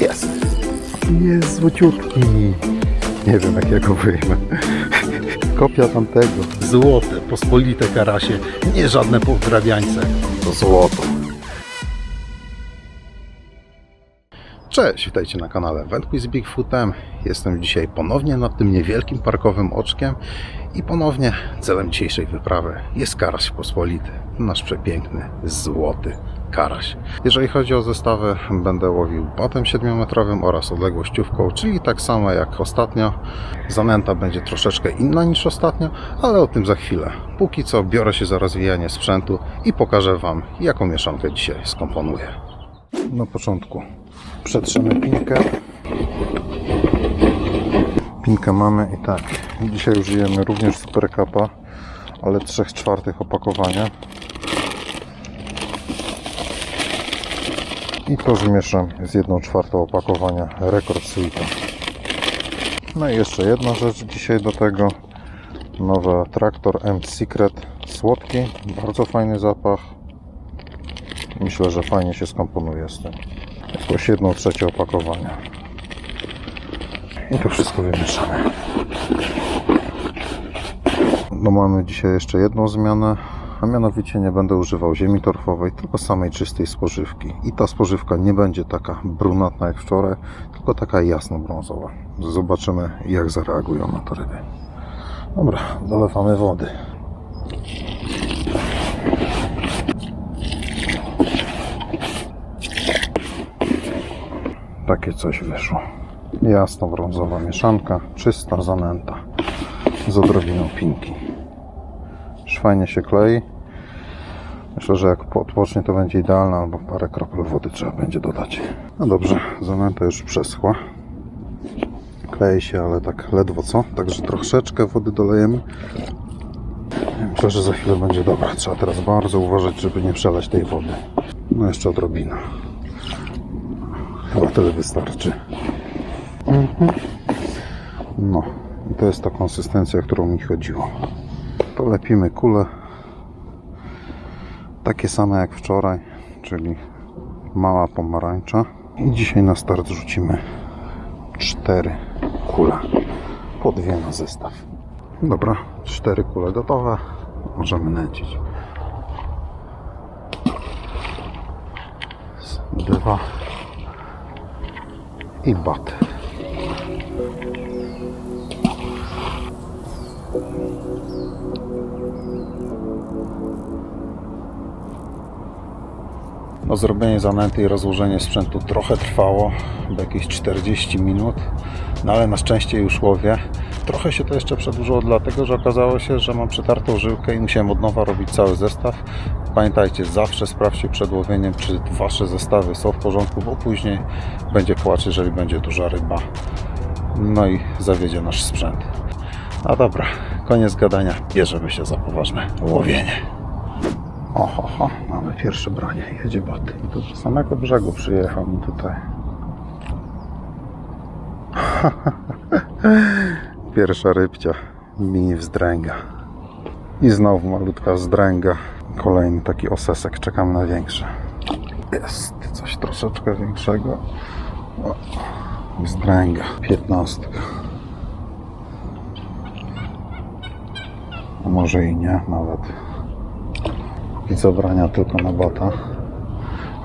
Jest. Jest złociutki. Nie wiem jak ja go wyjmę. Kopia tamtego. Złote, pospolite karasie, nie żadne podrabiańce. To złoto. Cześć, witajcie na kanale Wędkuj z Bigfootem. Jestem dzisiaj ponownie nad tym niewielkim parkowym oczkiem i ponownie celem dzisiejszej wyprawy jest karaś pospolity. Nasz przepiękny, złoty karaś. Jeżeli chodzi o zestawy, będę łowił batem 7-metrowym oraz odległościówką, czyli tak samo jak ostatnio. Zanęta będzie troszeczkę inna niż ostatnio, ale o tym za chwilę. Póki co biorę się za rozwijanie sprzętu i pokażę Wam, jaką mieszankę dzisiaj skomponuję. Na początku przetrzemy pinkę. Pinkę mamy i tak. Dzisiaj użyjemy również Super Cupa, ale 3 czwartych opakowania. I to zmieszam z 1 czwartą opakowania Record Sweeta. No i jeszcze jedna rzecz dzisiaj do tego. Nowy traktor M Secret słodki, bardzo fajny zapach. Myślę, że fajnie się skomponuje z tym. Jakoś jedną trzecią opakowania. I to wszystko wymieszamy. No mamy dzisiaj jeszcze jedną zmianę, a mianowicie nie będę używał ziemi torfowej, tylko samej czystej spożywki. I ta spożywka nie będzie taka brunatna jak wczoraj, tylko taka jasno-brązowa. Zobaczymy jak zareagują na to ryby. Dobra, dolewamy wody. Takie coś wyszło. Jasno-brązowa mieszanka, czysta zanęta z odrobiną pinki. Już fajnie się klei. Myślę, że jak odpocznie to będzie idealne, albo parę kropel wody trzeba będzie dodać. No dobrze, zanęta już przeschła. Klei się, ale tak ledwo co, także troszeczkę wody dolejemy. Myślę, że za chwilę będzie dobra. Trzeba teraz bardzo uważać, żeby nie przelać tej wody. No jeszcze odrobina. Chyba tyle wystarczy. Mhm. No, i to jest ta konsystencja, którą mi chodziło. Polepimy kule. Takie same jak wczoraj, czyli mała pomarańcza. I dzisiaj na start rzucimy cztery kule. Po dwie na zestaw. Dobra, cztery kule gotowe. Możemy nęcić. Dwa i bat. No, zrobienie zanęty i rozłożenie sprzętu trochę trwało, bo jakieś 40 minut, no ale na szczęście już łowię. Trochę się to jeszcze przedłużyło, dlatego że okazało się, że mam przetartą żyłkę i musiałem od nowa robić cały zestaw. Pamiętajcie, zawsze sprawdźcie przed łowieniem, czy Wasze zestawy są w porządku, bo później będzie płacz, jeżeli będzie duża ryba. No i zawiedzie nasz sprzęt. No dobra, koniec gadania, bierzemy się za poważne łowienie. Oho, ho, mamy pierwsze branie, jedzie bot. I tu z samego brzegu przyjechał mi tutaj. Pierwsza rybcia, mini wzdręga. I znowu malutka wzdręga. Kolejny taki osesek, czekam na większe. Jest coś troszeczkę większego. O, wzdręga, piętnastka. A może i nie, nawet. Póki co brania tylko na bota.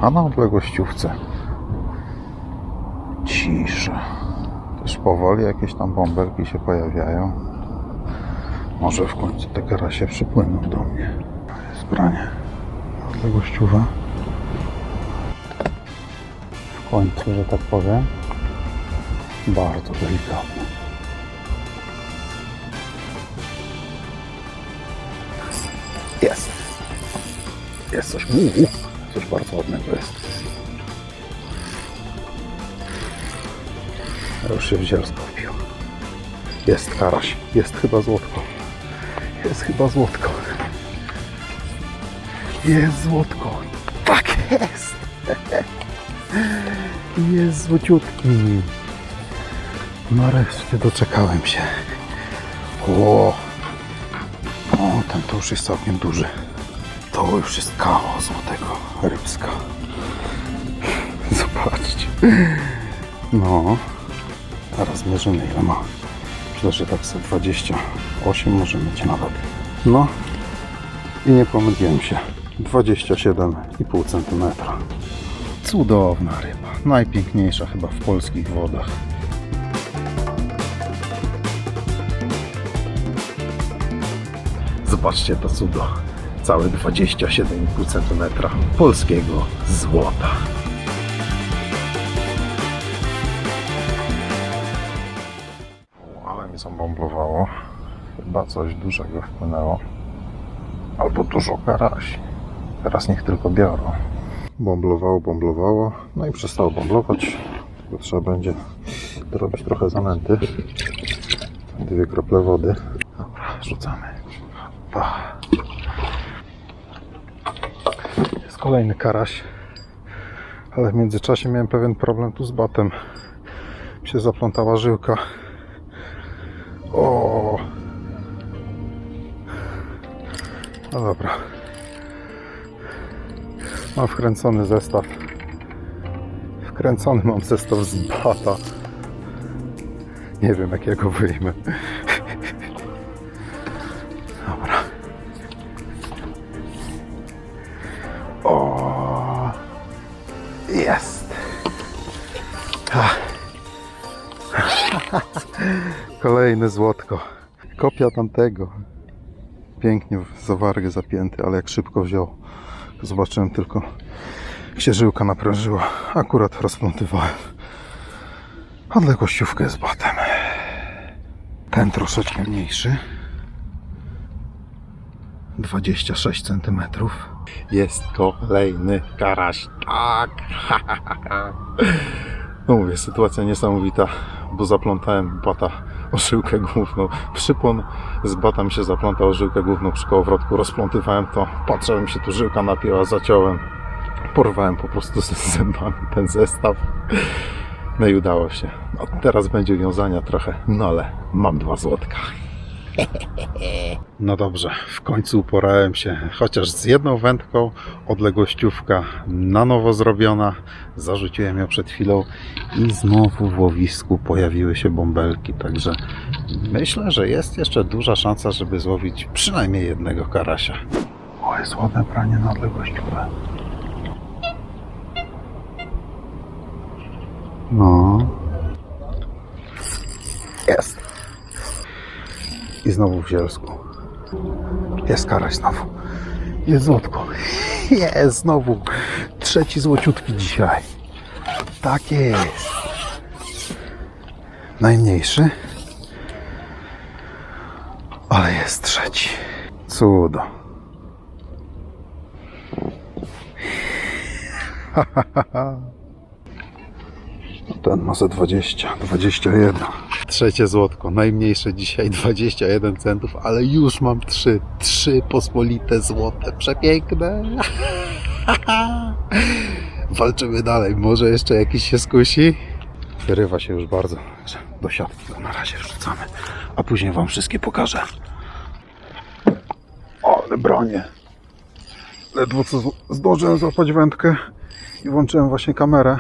A na odległościówce cisza. Też powoli jakieś tam bąbelki się pojawiają. Może w końcu te karasie przypłyną do mnie. Jest branie. Odległościowa. W końcu, że tak powiem. Bardzo delikatne. Jest coś. Uuu, coś bardzo ładnego jest. Już się w zielsko wpił. Jest karaś. Jest chyba złotko. Jest chyba złotko. Jest złotko. Tak jest. Jest złociutki. Nareszcie doczekałem się. O, o, ten to już jest całkiem duży. To już jest kawał złotego rybska. Zobaczcie. No, teraz zmierzymy ile ma. Myślę, że tak sobie 28 może mieć nawet. No i nie pomyliłem się. 27,5 cm. Cudowna ryba. Najpiękniejsza chyba w polskich wodach. Zobaczcie to cudo. Całe 27,5 cm polskiego złota. Ale mi zabąblowało. Chyba coś dużego wpłynęło. Albo dużo karasi. Teraz niech tylko biorą. Bomblowało, bomblowało. No i przestało bomblować. Tylko trzeba będzie dorobić trochę zanęty. Dwie krople wody. Dobra, rzucamy. Pa. Jest kolejny karaś. Ale w międzyczasie miałem pewien problem tu z batem. Mi się zaplątała żyłka. O! No dobra. Mam wkręcony zestaw. Wkręcony mam zestaw z bata. Nie wiem jakiego wyjmę. Kolejne złotko. Kopia tamtego. Pięknie w zawargę zapięty, ale jak szybko wziął. Zobaczyłem tylko, jak się żyłka naprężyła. Akurat rozplątywałem odległościówkę z batem. Ten troszeczkę mniejszy. 26 cm. Jest kolejny karaś. Tak! No mówię, sytuacja niesamowita, bo zaplątałem bata o żyłkę główną. Przypon z bata mi się zaplątał o żyłkę główną przy kołowrotku. Rozplątywałem to, patrzę, mi się tu żyłka napięła, zaciąłem. Porwałem po prostu z zębami ten zestaw. No i udało się. No, teraz będzie wiązania trochę, no ale mam dwa złotka. No dobrze, w końcu uporałem się, chociaż z jedną wędką, odległościówka na nowo zrobiona. Zarzuciłem ją przed chwilą i znowu w łowisku pojawiły się bąbelki, także myślę, że jest jeszcze duża szansa, żeby złowić przynajmniej jednego karasia. O, jest ładne pranie na odległościówkę. No. Jest. I znowu w zielsku. Jest karaś znowu. Jest złotko. Jest znowu. Trzeci złociutki dzisiaj. Tak jest. Najmniejszy. Ale jest trzeci. Cudo. Ten ma ze 20, 21. Trzecie złotko, najmniejsze dzisiaj 21 centów, ale już mam trzy, trzy pospolite złote, przepiękne. Walczymy dalej, może jeszcze jakiś się skusi? Wyrywa się już bardzo, do siatki go na razie wrzucamy, a później wam wszystkie pokażę. O, ale bronię. Ledwo co zdążyłem złapać wędkę i włączyłem właśnie kamerę.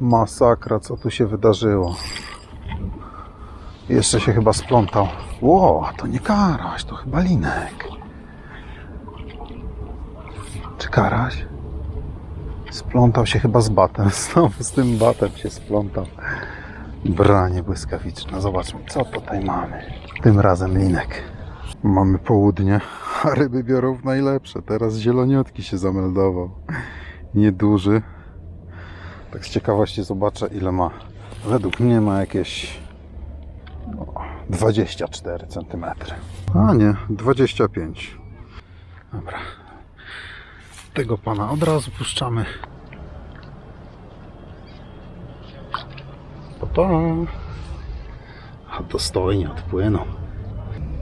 Masakra, co tu się wydarzyło. Jeszcze się chyba splątał. Ło, to nie karaś, to chyba linek. Czy karaś? Splątał się chyba z batem. Znowu z tym batem się splątał. Branie błyskawiczne. Zobaczmy, co tutaj mamy. Tym razem linek. Mamy południe, a ryby biorą w najlepsze. Teraz zieloniutki się zameldował. Nieduży, tak z ciekawości zobaczę ile ma. Według mnie ma jakieś 24 cm. A nie, 25. Dobra. Tego pana od razu puszczamy. Pa. A dostojnie odpłynął.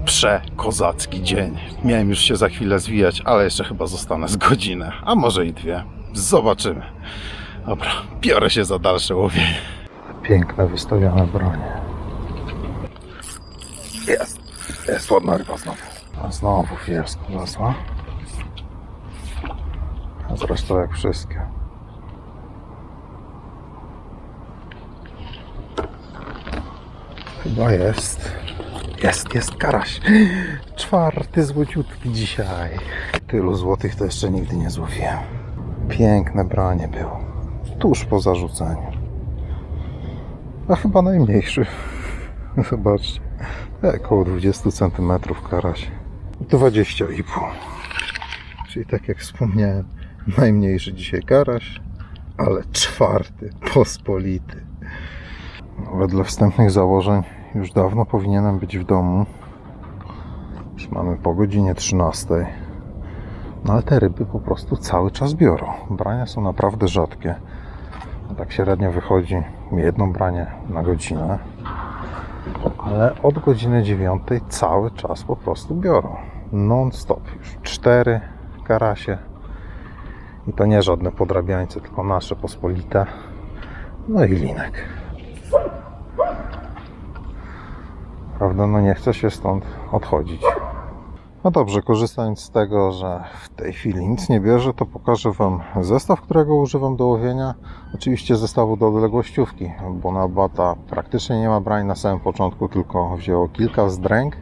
Przekozacki dzień. Miałem już się za chwilę zwijać, ale jeszcze chyba zostanę z godzinę, a może i dwie. Zobaczymy. Dobra, biorę się za dalsze łowienie. Piękne wystawione bronie. Jest ładna ryba znowu. A znowu chwileczkę zasła. A zresztą jak wszystkie. Chyba jest. Jest, jest karaś. Czwarty złociutki dzisiaj. Tylu złotych to jeszcze nigdy nie złowiłem. Piękne branie było. Tuż po zarzuceniu. A chyba najmniejszy. Zobaczcie. Około 20 cm karaś. 20,5. Czyli tak jak wspomniałem, najmniejszy dzisiaj karaś, ale czwarty, pospolity. Wedle wstępnych założeń już dawno powinienem być w domu. Już mamy po godzinie 13. No ale te ryby po prostu cały czas biorą. Brania są naprawdę rzadkie. Tak średnio wychodzi jedno branie na godzinę. Ale od godziny 9 cały czas po prostu biorą. Non-stop. Już cztery karasie. I to nie żadne podrabiańce, tylko nasze pospolite. No i linek. Prawda, no nie chce się stąd odchodzić. No dobrze, korzystając z tego, że w tej chwili nic nie bierze, to pokażę Wam zestaw, którego używam do łowienia. Oczywiście zestawu do odległościówki, bo na bata praktycznie nie ma brań na samym początku, tylko wzięło kilka zdręk.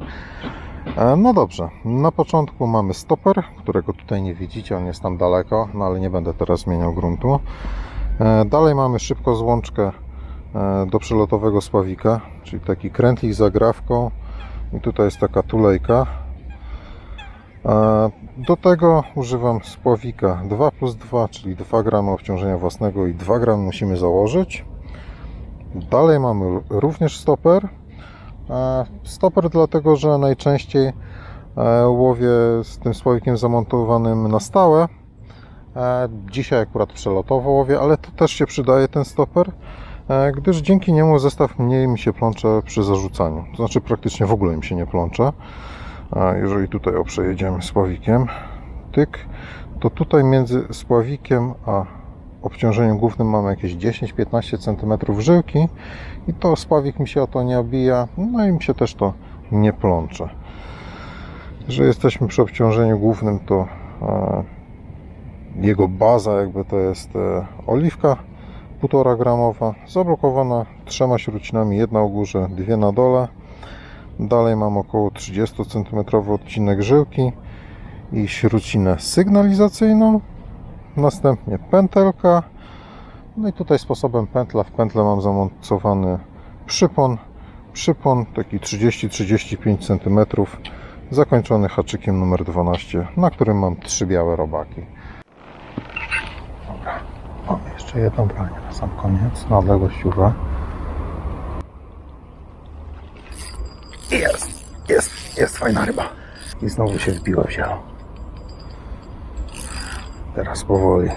E, No dobrze, na początku mamy stoper, którego tutaj nie widzicie, on jest tam daleko, no ale nie będę teraz zmieniał gruntu. E, Dalej mamy szybko złączkę e, do przelotowego spławika, czyli taki krętlik z agrawką i tutaj jest taka tulejka. Do tego używam spławika 2 plus 2, czyli 2 gramy obciążenia własnego i 2 gramy musimy założyć. Dalej mamy również stoper. Stoper dlatego, że najczęściej e, łowię z tym spławikiem zamontowanym na stałe. E, Dzisiaj akurat przelotowo łowię, ale to też się przydaje ten stoper, e, gdyż dzięki niemu zestaw mniej mi się plącze przy zarzucaniu. To znaczy praktycznie w ogóle mi się nie plącze. A jeżeli tutaj o przejedziemy spławikiem, tyk, to tutaj między spławikiem a obciążeniem głównym mamy jakieś 10-15 cm żyłki i to spławik mi się o to nie obija, no i mi się też to nie plącze. Że jesteśmy przy obciążeniu głównym, to e, jego baza jakby to jest e, oliwka 1,5 gramowa, zablokowana trzema śrucinami, jedna u górze, dwie na dole. Dalej mam około 30 cm odcinek żyłki i śrucinę sygnalizacyjną. Następnie pętelka. No i tutaj sposobem pętla w pętle mam zamontowany przypon. Przypon taki 30-35 cm zakończony haczykiem numer 12, na którym mam trzy białe robaki. Dobra, mamy jeszcze jedno branie na sam koniec, na odległościówę. Jest, jest, jest fajna ryba. I znowu się wbiła w. Teraz powoli.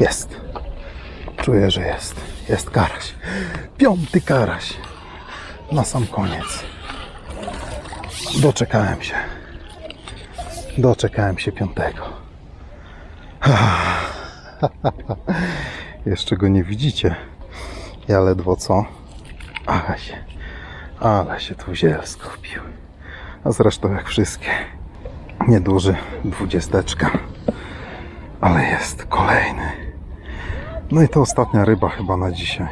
Jest. Czuję, że jest. Jest karaś. Piąty karaś. Na sam koniec. Doczekałem się. Doczekałem się piątego. Jeszcze go nie widzicie. Ja ledwo co. Ale się, ale się tu zielsko wbił. A zresztą jak wszystkie. Nieduży, dwudziesteczka. Ale jest kolejny. No i to ostatnia ryba chyba na dzisiaj.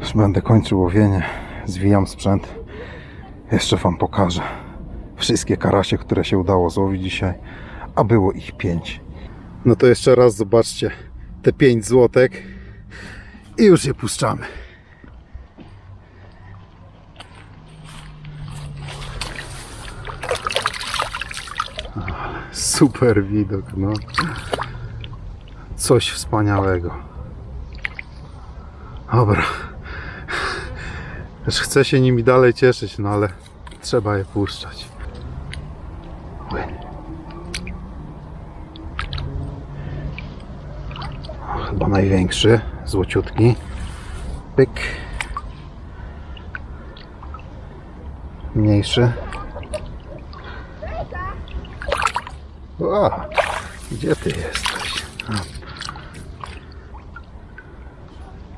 Już będę kończył łowienie. Zwijam sprzęt. Jeszcze Wam pokażę. Wszystkie karasie, które się udało złowić dzisiaj. A było ich pięć. No to jeszcze raz zobaczcie te 5 złotek i już je puszczamy. Super widok, no. Coś wspaniałego. Dobra. Już chcę się nimi dalej cieszyć, no ale trzeba je puszczać. Chyba największy, złociutki. Pyk. Mniejszy. O, gdzie ty jesteś?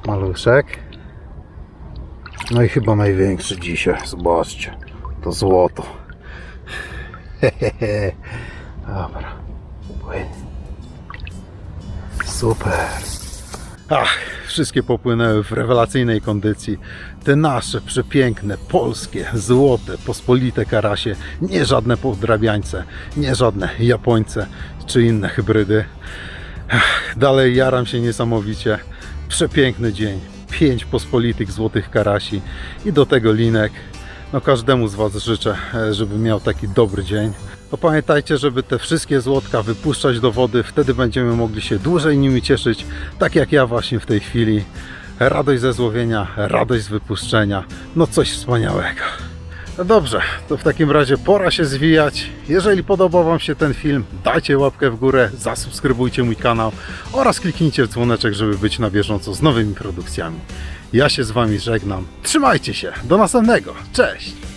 Maluszek. No i chyba największy dzisiaj. Zobaczcie. To złoto. Hehehe. Dobra. Super. Ach, wszystkie popłynęły w rewelacyjnej kondycji. Te nasze przepiękne, polskie, złote, pospolite karasie, nie żadne podrabiańce, nie żadne Japońce czy inne hybrydy. Ach, dalej jaram się niesamowicie. Przepiękny dzień. Pięć pospolitych złotych karasi i do tego linek. No każdemu z Was życzę, e, żeby miał taki dobry dzień. To pamiętajcie, żeby te wszystkie złotka wypuszczać do wody, wtedy będziemy mogli się dłużej nimi cieszyć, tak jak ja właśnie w tej chwili. Radość ze złowienia, radość z wypuszczenia, no coś wspaniałego. No dobrze, to w takim razie pora się zwijać. Jeżeli podobał Wam się ten film, dajcie łapkę w górę, zasubskrybujcie mój kanał oraz kliknijcie w dzwoneczek, żeby być na bieżąco z nowymi produkcjami. Ja się z Wami żegnam. Trzymajcie się, do następnego. Cześć!